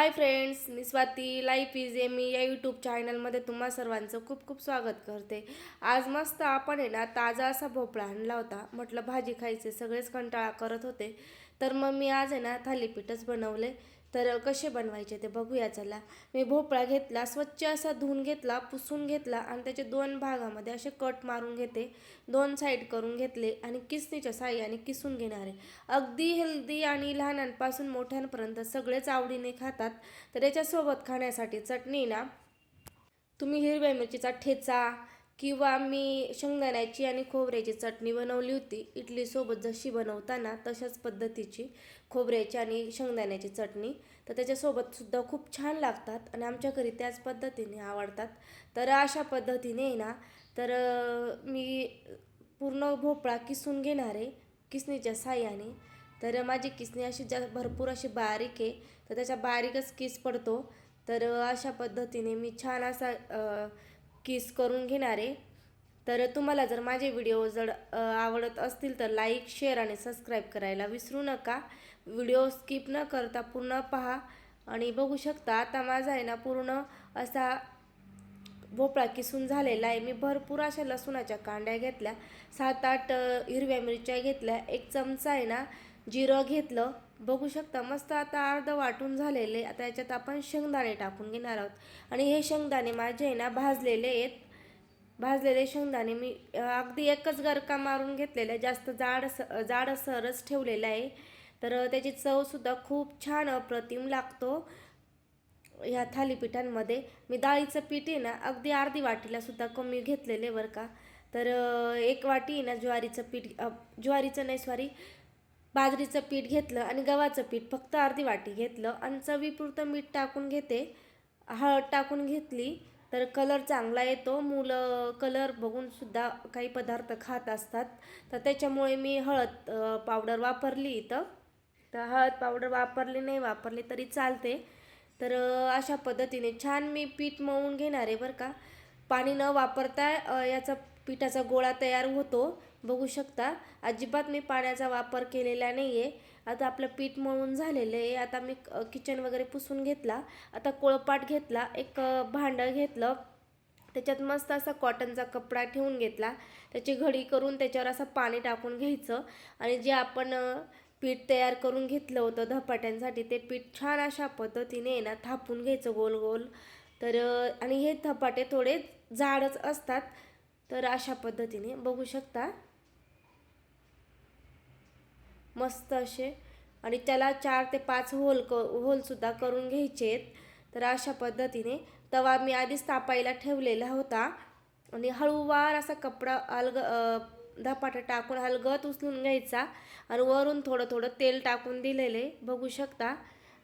हाय friends मी Swati. Life is a मी या यूट्यूब चॅनलमध्ये तुम्हा सर्वांचं खूप खूप स्वागत करते. आज मस्त आपण आहे ना ताजा असा भोपळा आणला होता. म्हटलं भाजी खायचे सगळेच कंटाळा करत होते. तर मग मी आज आहे ना थालीपीठच बनवले. तर कसे बनवायचे ते बघूया चला. मी भोपळा घेतला स्वच्छ असा धुवून घेतला पुसून घेतला आणि त्याचे दोन भागामध्ये असे कट मारून घेते. दोन साईड करून घेतले आणि किसणीच्या साह्याने किसून घेणारे अगदी हेल्दी आणि लहानांपासून मोठ्यांपर्यंत सगळेच आवडीने खातात. तर याच्यासोबत खाण्यासाठी चटणी ना. तुम्ही हिरव्या मिरचीचा ठेचा किंवा मी शेंगदाण्याची आणि खोबऱ्याची चटणी बनवली होती. इडलीसोबत जशी बनवताना तशाच पद्धतीची खोबऱ्याची आणि शेंगदाण्याची चटणी. तर त्याच्यासोबतसुद्धा खूप छान लागतात आणि आमच्या घरी त्याच पद्धतीने आवडतात. तर अशा पद्धतीने ना तर मी पूर्ण भोपळा किसून घेणार आहे किसणीच्या साह्याने. तर माझी किसणी अशी जा भरपूर अशी बारीक आहे तर त्याच्या बारीकच किस पडतो. तर अशा पद्धतीने मी छान असा किस करून घेणार? आहे तर तुम्हाला जर माझे व्हिडिओ जर आवडत असतील तर लाईक शेअर आणि सबस्क्राईब करायला विसरू नका. व्हिडिओ स्किप न करता पूर्ण पहा आणि बघू शकता आता माझा आहे ना पूर्ण असा भोपळा किसून झालेला आहे. मी भरपूर अशा लसूणाच्या कांड्या घेतल्या सात आठ हिरव्या मिरच्या घेतल्या एक चमचा आहे ना जिरं घेतलं बघू शकता मस्त आता अर्ध वाटून झालेले आता याच्यात आपण शेंगदाणे टाकून घेणार आहोत. आणि हे शेंगदाणे माझे आहे ना भाजलेले आहेत. भाजलेले शेंगदाणे मी अगदी एकच गरका मारून घेतलेला आहे. जास्त जाड जाड सरच ठेवलेला आहे. तर त्याची चवसुद्धा खूप छान अप्रतिम लागतो ह्या थालीपीठांमध्ये. मी डाळीचं पीठ आहे ना अगदी अर्धी वाटीलासुद्धा कमी घेतलेले बरं का. तर एक वाटी आहे ना ज्वारीचं पीठ ज्वारीचं नाही सॉरी बाजरीचं पीठ घेतलं आणि गव्हाचं पीठ फक्त अर्धी वाटी घेतलं आणि चवीपुरतं मीठ टाकून घेते. हळद टाकून घेतली तर कलर चांगला येतो. मुलं कलर बघूनसुद्धा काही पदार्थ खात असतात. तर त्याच्यामुळे मी हळद पावडर वापरली इथं. तर हळद पावडर वापरली नाही वापरली तरी चालते. तर अशा पद्धतीने छान मी पीठ मळून घेणार आहे बरं का. पाणी न वापरता याचं याचा पिठाचा गोळा तयार होतो. बघू शकता अजिबात मी पाण्याचा वापर केलेला नाही आहे आता आपलं पीठ मळून झालेलं आहे. आता मी किचन वगैरे पुसून घेतला. आता कोळपाट घेतला एक भांडं घेतलं. त्याच्यात मस्त असा कॉटनचा कपडा ठेवून घेतला. त्याची घडी करून त्याच्यावर असं पाणी टाकून घ्यायचं. आणि जे आपण पीठ तयार करून घेतलं होतं धपाट्यांसाठी ते पीठ छान अशा पद्धतीने आहे ना थापून घ्यायचं गोल गोल तर आणि हे धपाटे थोडे जाडच असतात. तर अशा पद्धतीने बघू शकता. मस्त असे. आणि त्याला चार ते पाच होल क होलसुद्धा करून घ्यायचे आहेत. तर अशा पद्धतीने तवा मी आधीच तापायला ठेवलेला होता. आणि हळूवार असा कपडा अलग धपाटा टाकून हलगत उचलून घ्यायचा. आणि वरून थोडं थोडं तेल टाकून दिलेले. बघू शकता.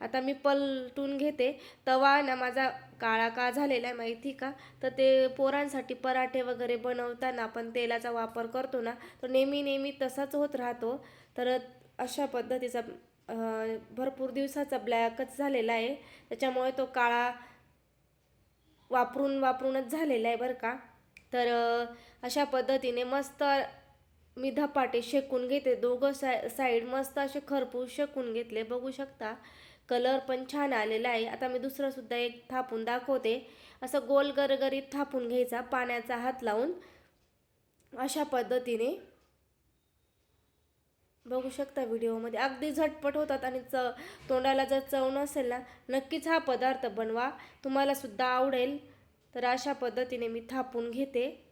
आता मी पलटून घेते. तवा ना माझा काळा का झालेला आहे माहिती का? तर ते पोरांसाठी पराठे वगैरे बनवताना आपण तेलाचा वापर करतो ना तर नेहमी नेहमी तसाच होत राहतो. तर अशा पद्धतीचा भरपूर दिवसाचा ब्लॅकच झालेला आहे. त्याच्यामुळे तो काळा वापरून वापरूनच झालेला आहे बरं का. तर अशा पद्धतीने मस्त मी धपाटे शेकून घेते. दोघं साय साईड मस्त असे खरपूस शेकून घेतले. बघू शकता. कलर पण छान आलेला आहे. आता मी दुसरासुद्धा एक थापून दाखवते. असं गोल गरगरीत थापून घ्यायचा पाण्याचा हात लावून. अशा पद्धतीने. बघू शकता व्हिडिओमध्ये. अगदी झटपट होतात आणि च तोंडाला जर चव नसेल ना नक्कीच हा पदार्थ बनवा. तुम्हाला सुद्धा आवडेल. तर अशा पद्धतीने मी थापून घेते.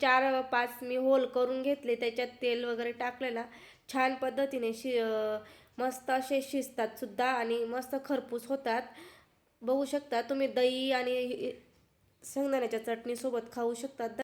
चार पाच मी होल करून घेतले त्याच्यात तेल वगैरे टाकलेला. छान पद्धतीने शि मस्त असे शिजतात सुद्धा आणि मस्त खरपूस होतात. बघू शकता तुम्ही दही आणि शेंगदाण्याच्या चटणीसोबत खाऊ शकतात